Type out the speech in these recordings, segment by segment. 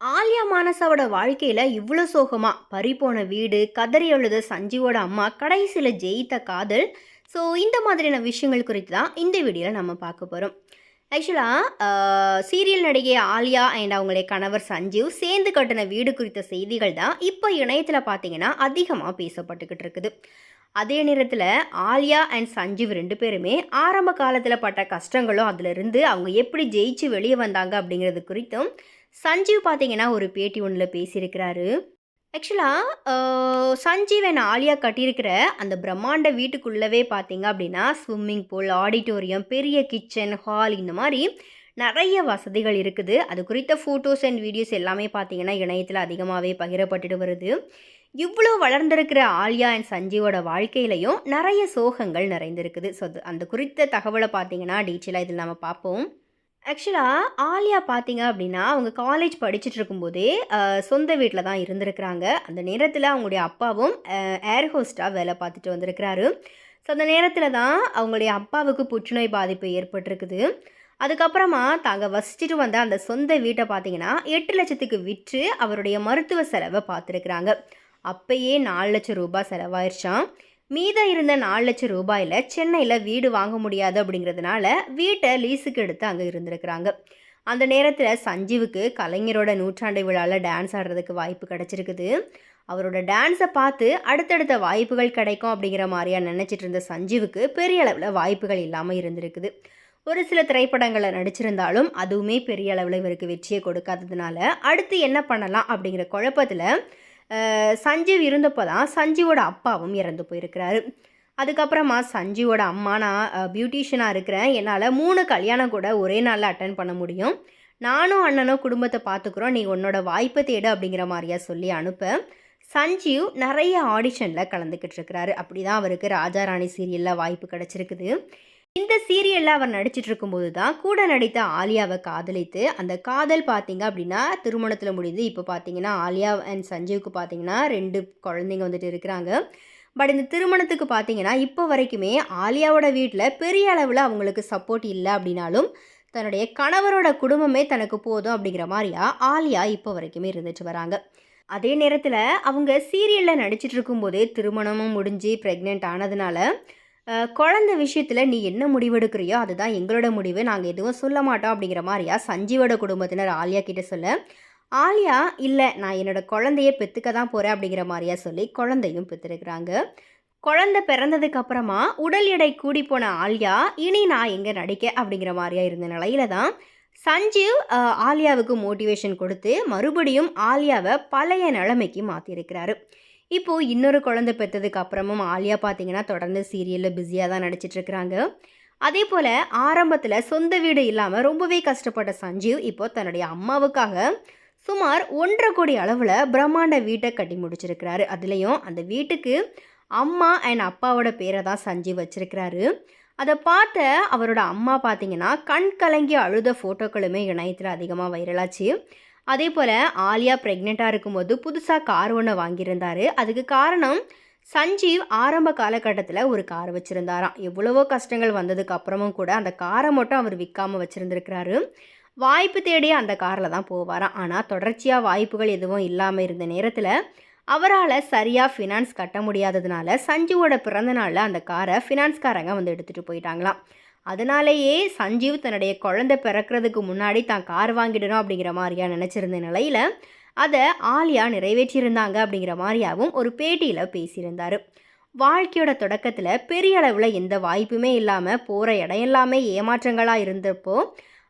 ஆலியா மானசாவோட வாழ்க்கையில் இவ்வளோ சோகமாக பறிப்போன வீடு கதறி அழுத சஞ்சீவோட அம்மா கடைசியில் ஜெயித்த காதல். ஸோ இந்த மாதிரியான விஷயங்கள் குறித்து தான் இந்த வீடியோவில் நம்ம பார்க்க போகிறோம் ஆக்சுவலாக சீரியல் நடிகை ஆலியா அண்ட் அவங்களுடைய கணவர் சஞ்சீவ் சேர்ந்து கட்டின வீடு குறித்த செய்திகள் தான் இப்போ இணையத்தில் பார்த்தீங்கன்னா அதிகமாக பேசப்பட்டுக்கிட்டு இருக்குது. அதே நேரத்தில் ஆலியா அண்ட் சஞ்சீவ் ரெண்டு பேருமே ஆரம்ப காலத்தில் பட்ட கஷ்டங்களும் அதிலிருந்து அவங்க எப்படி ஜெயிச்சு வெளியே வந்தாங்க அப்படிங்கிறது குறித்தும் சஞ்சீவ் பார்த்தீங்கன்னா ஒரு பேட்டி ஒன்றில் பேசியிருக்கிறாரு. ஆக்சுவலாக சஞ்சீவ் என்ன ஆலியா கட்டியிருக்கிற அந்த பிரம்மாண்ட வீட்டுக்குள்ளவே பார்த்தீங்க அப்படின்னா ஸ்விம்மிங் பூல் ஆடிட்டோரியம் பெரிய கிச்சன் ஹால் இந்த மாதிரி நிறைய வசதிகள் இருக்குது. அது குறித்த ஃபோட்டோஸ் அண்ட் வீடியோஸ் எல்லாமே பார்த்தீங்கன்னா இணையத்தில் அதிகமாகவே பகிரப்பட்டுட்டு வருது. இவ்வளோ வளர்ந்திருக்கிற ஆலியா அண்ட் சஞ்சீவோட வாழ்க்கையிலையும் நிறைய சோகங்கள் நிறைந்திருக்குது. ஸோ அந்த குறித்த தகவலை பார்த்தீங்கன்னா டீட்டெயிலாக இதில் நம்ம பார்ப்போம். ஆக்சுவலாக ஆலியா பார்த்தீங்க அப்படின்னா அவங்க காலேஜ் படிச்சுட்டு இருக்கும்போதே சொந்த வீட்டில் தான் இருந்திருக்கிறாங்க. அந்த நேரத்தில் அவங்களுடைய அப்பாவும் ஏர் ஹோஸ்டாக வேலை பார்த்துட்டு வந்திருக்கிறாரு. ஸோ அந்த நேரத்தில் தான் அவங்களுடைய அப்பாவுக்கு புற்றுநோய் பாதிப்பு ஏற்பட்டிருக்குது. அதுக்கப்புறமா தாங்க வசிச்சுட்டு வந்த அந்த சொந்த வீட்டை பார்த்தீங்கன்னா எட்டு லட்சத்துக்கு விற்று அவருடைய மருத்துவ செலவை பார்த்துருக்குறாங்க. அப்பயே நாலு லட்சம் ரூபாய் செலவாயிருச்சான் மீதம் இருந்த நாலு லட்சம் ரூபாயில் சென்னையில் வீடு வாங்க முடியாது அப்படிங்கிறதுனால வீட்டை லீஸுக்கு எடுத்து அங்கே இருந்திருக்கிறாங்க. அந்த நேரத்தில் சஞ்சீவுக்கு கலைஞரோட நூற்றாண்டு விழாவில் டான்ஸ் ஆடுறதுக்கு வாய்ப்பு கிடச்சிருக்குது. அவரோட டான்ஸை பார்த்து அடுத்தடுத்த வாய்ப்புகள் கிடைக்கும் அப்படிங்கிற மாதிரியா நினச்சிட்டு இருந்த சஞ்சீவுக்கு பெரிய அளவில் வாய்ப்புகள் இல்லாமல் இருந்திருக்குது. ஒரு சில திரைப்படங்களை நடிச்சிருந்தாலும் அதுவுமே பெரிய அளவில் இவருக்கு வெற்றியை கொடுக்காததுனால அடுத்து என்ன பண்ணலாம் அப்படிங்கிற குழப்பத்தில் சஞ்சீவ் இருந்தப்போ தான் சஞ்சீவோட அப்பாவும் இறந்து போயிருக்கிறாரு. அதுக்கப்புறமா சஞ்சீவோட அம்மா நான் பியூட்டிஷியனாக இருக்கிறேன். என்னால் மூணு கல்யாணம் கூட ஒரே நாளில் அட்டன் பண்ண முடியும். நானும் அண்ணனும் குடும்பத்தை பார்த்துக்குறோம் நீ உன்னோட வாய்ப்பை தேடு அப்படிங்கிற மாதிரியா சொல்லி அனுப்ப. சஞ்சீவ் நிறைய ஆடிஷனில் கலந்துக்கிட்டு இருக்கிறாரு. அப்படி தான் அவருக்கு ராஜா ராணி சீரியலில் வாய்ப்பு கிடச்சிருக்குது. இந்த சீரியலில் அவர் நடிச்சிட்டு இருக்கும்போது தான் கூட நடித்த ஆலியாவை காதலித்து அந்த காதல் பார்த்தீங்க அப்படின்னா திருமணத்தில் முடிந்து இப்போ பார்த்தீங்கன்னா ஆலியா அண்ட் சஞ்சீவுக்கு பார்த்தீங்கன்னா ரெண்டு குழந்தைங்க வந்துட்டு இருக்கிறாங்க. பட் இந்த திருமணத்துக்கு பார்த்தீங்கன்னா இப்போ வரைக்குமே ஆலியாவோட வீட்டில் பெரிய அளவில் அவங்களுக்கு சப்போர்ட் இல்லை அப்படின்னாலும் தன்னுடைய கணவரோட குடும்பமே தனக்கு போதும் அப்படிங்கிற மாதிரியா ஆலியா இப்போ வரைக்குமே இருந்துட்டு வராங்க. அதே நேரத்தில் அவங்க சீரியலில் நடிச்சிட்டு இருக்கும்போதே திருமணமும் முடிஞ்சு ப்ரெக்னென்ட் ஆனதுனால குழந்தை விஷயத்தில் நீ என்ன முடிவெடுக்கிறியோ அதுதான் எங்களோட முடிவு. நாங்கள் எதுவும் சொல்ல மாட்டோம் அப்படிங்கிற மாதிரியா சஞ்சீவோட குடும்பத்தினர் ஆலியா கிட்ட சொல்ல. ஆலியா இல்லை நான் என்னோட குழந்தைய பெற்றுக்க தான் போகிறேன் அப்படிங்கிற மாதிரியா சொல்லி குழந்தையும் பெற்றுருக்குறாங்க குழந்தை பிறந்ததுக்கு அப்புறமா உடல் எடை கூடி போன ஆலியா இனி நான் எங்கே நடிக்க? அப்படிங்கிற மாதிரியா இருந்த நிலையில தான் சஞ்சீவ் ஆலியாவுக்கு மோட்டிவேஷன் கொடுத்து மறுபடியும் ஆலியாவை பழைய நிலைமைக்கு மாற்றிருக்கிறாரு இப்போது இன்னொரு குழந்தை பெற்றதுக்கு அப்புறமும் ஆலியா பார்த்தீங்கன்னா தொடர்ந்து சீரியலில் பிஸியாக தான் நடிச்சிட்டு இருக்கிறாங்க அதே போல் ஆரம்பத்தில் சொந்த வீடு இல்லாமல் ரொம்பவே கஷ்டப்பட்ட சஞ்சீவ் இப்போ தன்னுடைய அம்மாவுக்காக சுமார் ஒன்றரை கோடி அளவில் பிரம்மாண்ட வீட்டை கட்டி முடிச்சிருக்கிறாரு. அதுலேயும் அந்த வீட்டுக்கு அம்மா அண்ட் அப்பாவோட பேரை தான் சஞ்சீவ் வச்சிருக்கிறாரு. அதை பார்த்த அவரோட அம்மா பார்த்தீங்கன்னா கண் கலங்கி அழுத ஃபோட்டோக்களுமே இணையத்தில் அதிகமாக வைரலாச்சு அதே போல் ஆலியா ப்ரெக்னெண்ட்டாக இருக்கும்போது புதுசாக கார் ஒன்று வாங்கியிருந்தார். அதுக்கு காரணம் சஞ்சீவ் ஆரம்ப காலகட்டத்தில் ஒரு கார் வச்சுருந்தாராம். எவ்வளவோ கஷ்டங்கள் வந்ததுக்கு அப்புறமும் கூட அந்த காரை மட்டும் அவர் விற்காம வச்சுருந்துருக்கிறாரு. வாய்ப்பு தேடி அந்த காரில் தான் போவாராம். ஆனால் தொடர்ச்சியாக வாய்ப்புகள் எதுவும் இல்லாமல் இருந்த நேரத்தில் அவரால் சரியாக ஃபினான்ஸ் கட்ட முடியாததுனால சஞ்சுவோட பிறந்த நாளில் அந்த காரை ஃபினான்ஸ்காரங்க வந்து எடுத்துகிட்டு போயிட்டாங்களாம். அதனாலேயே சஞ்சீவ் தன்னுடைய குழந்தை பிறக்கிறதுக்கு முன்னாடி தான் கார் வாங்கிடணும் அப்படிங்கிற மாதிரியா நினச்சிருந்த நிலையில் அதை ஆலியா நிறைவேற்றியிருந்தாங்க அப்படிங்கிற மாதிரியாவும் ஒரு பேட்டியில் பேசியிருந்தார். வாழ்க்கையோட தொடக்கத்தில் பெரிய அளவில் எந்த வாய்ப்புமே இல்லாமல் போகிற இடம் எல்லாமே ஏமாற்றங்களாக இருந்தப்போ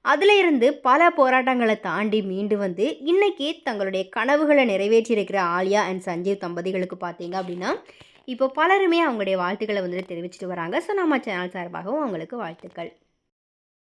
அதில் இருந்து பல போராட்டங்களை தாண்டி மீண்டு வந்து இன்றைக்கி தங்களுடைய கனவுகளை நிறைவேற்றியிருக்கிற ஆலியா அண்ட் சஞ்சீவ் தம்பதிகளுக்கு பார்த்தீங்க அப்படின்னா இப்போ பலருமே அவங்களுடைய வாழ்த்துக்களை வந்துட்டு தெரிவிச்சிட்டு வராங்க. ஸோ நம்ம சேனல் சார்பாகவும் அவங்களுக்கு வாழ்த்துக்கள்.